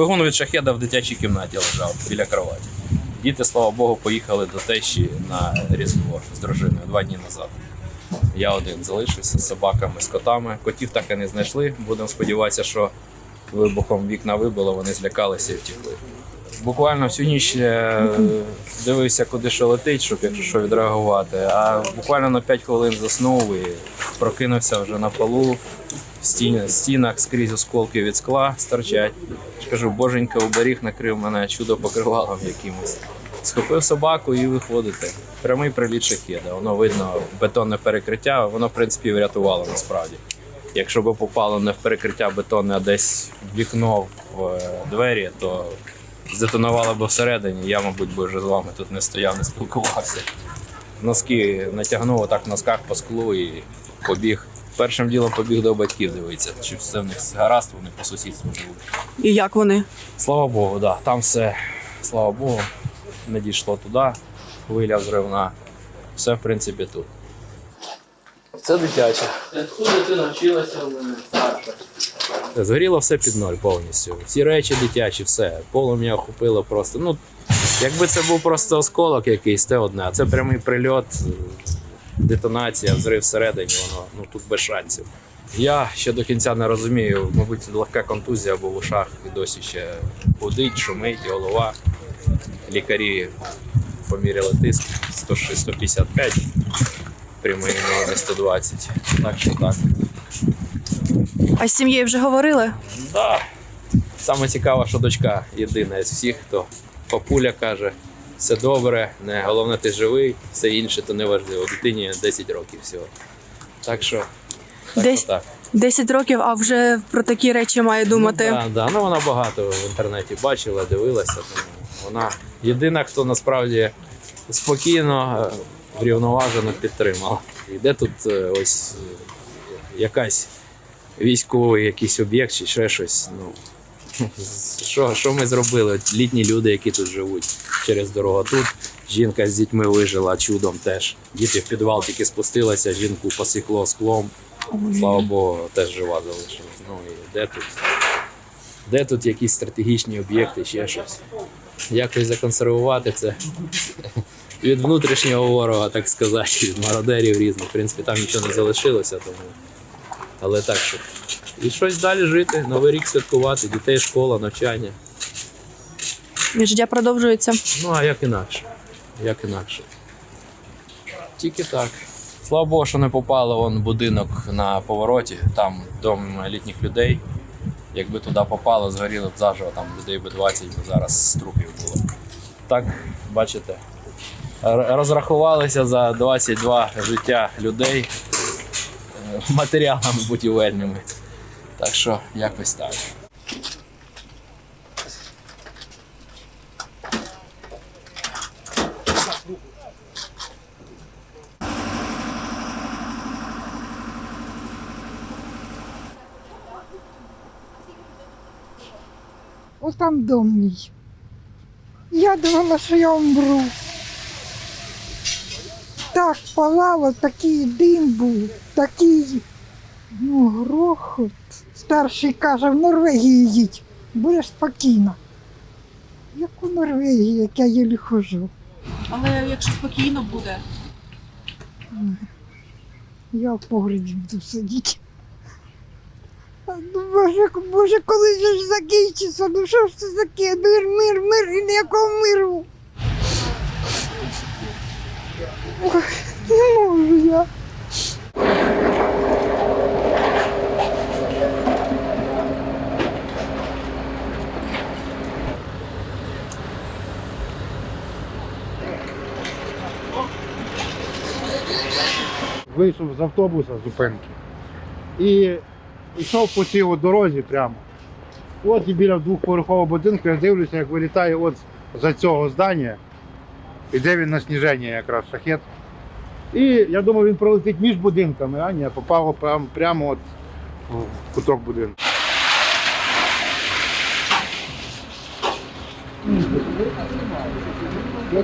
Двигун від шахеда в дитячій кімнаті лежав біля кроваті. Діти, слава Богу, поїхали до тещі на Різдво з дружиною два дні назад. Я один залишився з собаками, з котами. Котів так і не знайшли. Будемо сподіватися, що вибухом вікна вибило, вони злякалися і втекли. Буквально всю ніч е, дивився, куди що летить, щоб якщо що відреагувати. А буквально на 5 хвилин заснув і прокинувся вже на полу. Стін- стінах скрізь осколки від скла стирчать. Кажу, боженька уберіг, накрив мене чудо покривалом якимось. Схопив собаку і виходите. Прямий приліт шахеда. Воно видно бетонне перекриття, воно, в принципі, врятувало насправді. Якщо б попало не в перекриття бетонне, а десь в вікно в е, двері, то здетонувало б всередині. Я, мабуть, би вже з вами тут не стояв, не спілкувався. Носки натягнув отак в носках по склу і побіг. Першим ділом побіг до батьків дивитися, чи все в них гаразд, вони по сусідству живуть. І як вони? Слава Богу, да. Там все, слава Богу, не дійшло туди, хвиля взривна. Все, в принципі, тут. Це дитяче. Откуда ти навчилася в мене старша? Згоріло все під ноль повністю. Всі речі дитячі, все. Полум'я охопило просто. Ну, якби це був просто осколок якийсь, те одне, а це прямий прильот, детонація, взрив всередині, воно ну тут без шансів. Я ще до кінця не розумію, мабуть, легка контузія, бо в ушах і досі ще гудить, шумить, голова. Лікарі поміряли тиск 106-155, прямий норми 120. Так що так. А з сім'єю вже говорили? Да. Саме цікаво, що дочка єдина з всіх, хто папуля каже, все добре, не головне ти живий, все інше то не важливо. Дитині 10 років всього. Так що, так, Десь- так. 10 років, а вже про такі речі має думати. Ну, да, да. ну вона багато в інтернеті бачила, дивилася. Тому вона єдина, хто насправді спокійно, е, врівноважено підтримала. І де тут е, ось е, якась військовий якийсь об'єкт чи ще щось. Ну, що, що ми зробили? От Літні люди, які тут живуть через дорогу. Тут жінка з дітьми вижила чудом теж. Діти в підвал тільки спустилися, жінку посікло склом. Слава Богу, теж жива залишилась. Ну і де тут? Де тут якісь стратегічні об'єкти, ще щось? Якось законсервувати це від внутрішнього ворога, так сказати, від мародерів різних. В принципі, там нічого не залишилося, тому. Але так, щоб. І щось далі жити, новий рік святкувати, дітей, школа, навчання. І життя продовжується. Ну, а як інакше? Як інакше? Тільки так. Слава Богу, що не попало вон будинок на повороті, там дом літніх людей. Якби туди попало, згоріло б заживо, там людей би 20, бо зараз трупів було. Так, бачите, розрахувалися за 22 життя людей е, матеріалами будівельними. Так що якось так. Ось там дом мій. Я думала, що я умру. Так палало, такий дим був, такий ну, грохот. Старший каже, в Норвегію їдь, будеш спокійно. Як у Норвегії, як я єлі хожу. Але якщо спокійно буде. Я в погребі буду сидіти. Ну, Боже, Боже, коли же ж закінчиться? Ну що ж це таке? Мир, мир, мир і ніякого миру. Ой, не можу я. Вийшов з автобуса зупинки і йшов по цій от дорозі прямо. От і біля двохповерхового будинку я дивлюся, як вилітає от за цього здання. Іде він на сніження якраз шахет. І я думав, він пролетить між будинками, а ні, попав прямо, прямо от в куток будинку. Це